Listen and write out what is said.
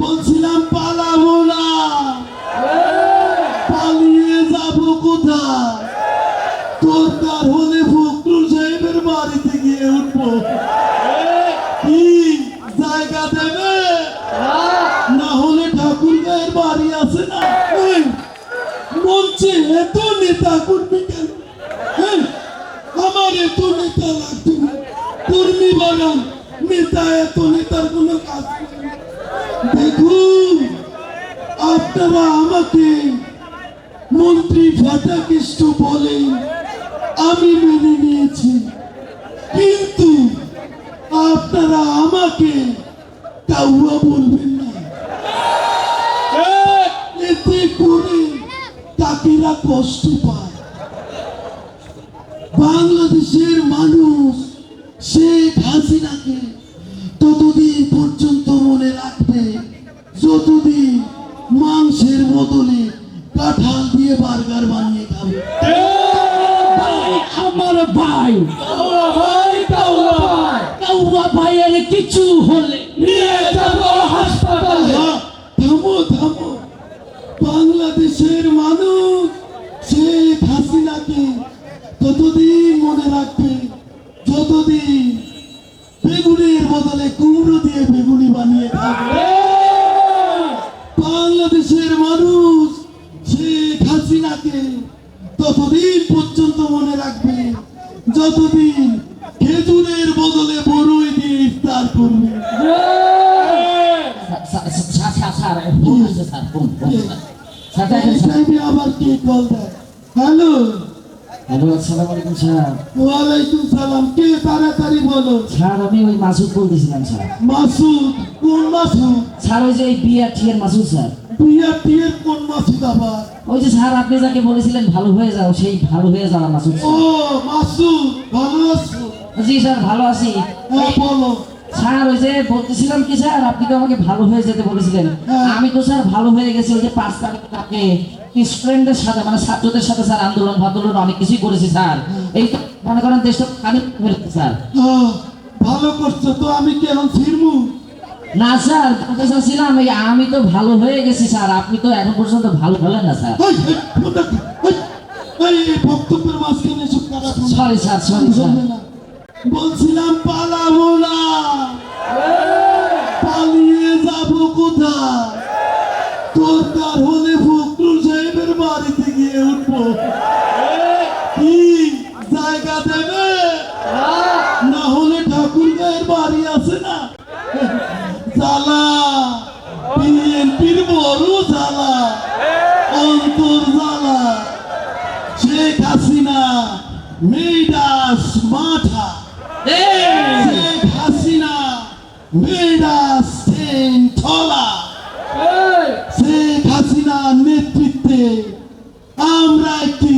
বলছিলাম, পালাবো না। পালিয়ে যাব কোথায়? দরকার হলে সাহেবের বাড়িতে গিয়ে উঠবো? কি জায়গা দেবে? না হলে ঠাকুর গায়ের বাড়ি আছে না? বলছে, এত নেতা কর্মী কেন? আমার এত নেতা লাগবে কর্মী বাগান নেতা, এত নেতার কোনো কাজ করে না। দেখুন আপনারা আমাকে মন্ত্রী ফাটাকৃষ্ট বলেন, আমি মেনে নিয়েছি। কিন্তু আপনারা আমাকে কাউয়া বলবেন না। এতে করে তাকেরা কষ্ট পায়। বাংলাদেশের মানুষ শেখ হাসিনাকে যতদিন মাংসের বদলে কাঁঠাল দিয়ে বার্গার বানিয়ে খাবে। আমার ভাই। ভাই কাউয়া ভাইয়ের কিছু হলে নিয়ে যাব হাসপাতালে। থামো থামো। বাংলাদেশের মানুষ শেখ হাসিনাকে ততদিন মনে রাখবে যতদিন বেগুনের বদলে কুমড়ো দিয়ে বেগুনি বানিয়ে খাবে বাংলাদেশের মানুষ শেখ হাসিনাকে ততদিন পর্যন্ত মনে রাখবে যতদিন খেজুরের বদলে বড়ই দিয়ে ইফতার করবে। আবার কে কল দেয়? হ্যালো? হ্যালো আসসালামু আলাইকুম স্যার। ওয়ালাইকুম সালাম। কে তাড়াতাড়ি বলো? স্যার আমি ওই মাসুদ বলতেছিলাম স্যার। মাসুদ? কোন মাসুদ? স্যার ওই যে এই বিয়ার ঠিয়ের মাসুদ স্যার। বিয়ার টিয়ের কোন মাসুদ আবার? ওই যে স্যার আপনি যাকে বলেছিলেন ভালো হয়ে যাও সেই ভালো হয়ে যাওয়া মাসুদ ও মাসুদ ভালো আছো? জি স্যার ভালো আছি। হ্যাঁ বলো। স্যার ওই যে বলতেছিলাম কি স্যার আপনি তো আমাকে ভালো হয়ে যেতে বলেছিলেন। হ্যাঁ। আমি তো স্যার ভালো হয়ে গেছি ওই যে পাঁচ তারিখ আপনি স্টুডেন্টদের সাথে মানে ছাত্রদের সাথে স্যার আন্দোলন ফান্দোলন অনেক কিছুই করেছি স্যার। এই তো মনে করেন দেশটা ফেলতে স্যার। ভালো করছ তো আমি কেমন ফিরমু না স্যার বলতে চাচ্ছিলাম এই আমি তো ভালো হয়ে গেছি স্যার। আপনি তো এখন পর্যন্ত ভালো হলেন না স্যার। বক্তব্যের মাঝখানে এসব সরি সরি বলছিলাম পালাবো না। পালিয়ে যাব কোথায়? দরকার হলে ফখরুল সাহেবের বাড়িতে গিয়ে উঠবো। কি? জায়গা দেবে? না হলে ঠাকুর গায়ের বাড়ি আছে না? জ্বালা বিএনপির বড় জ্বালা অন্তর জ্বালা শেখ হাসিনা মেডাস মাঠা। শেখ হাসিনা মেডাস থলা শেখ হাসিনার নেতৃত্বে আমরা একটি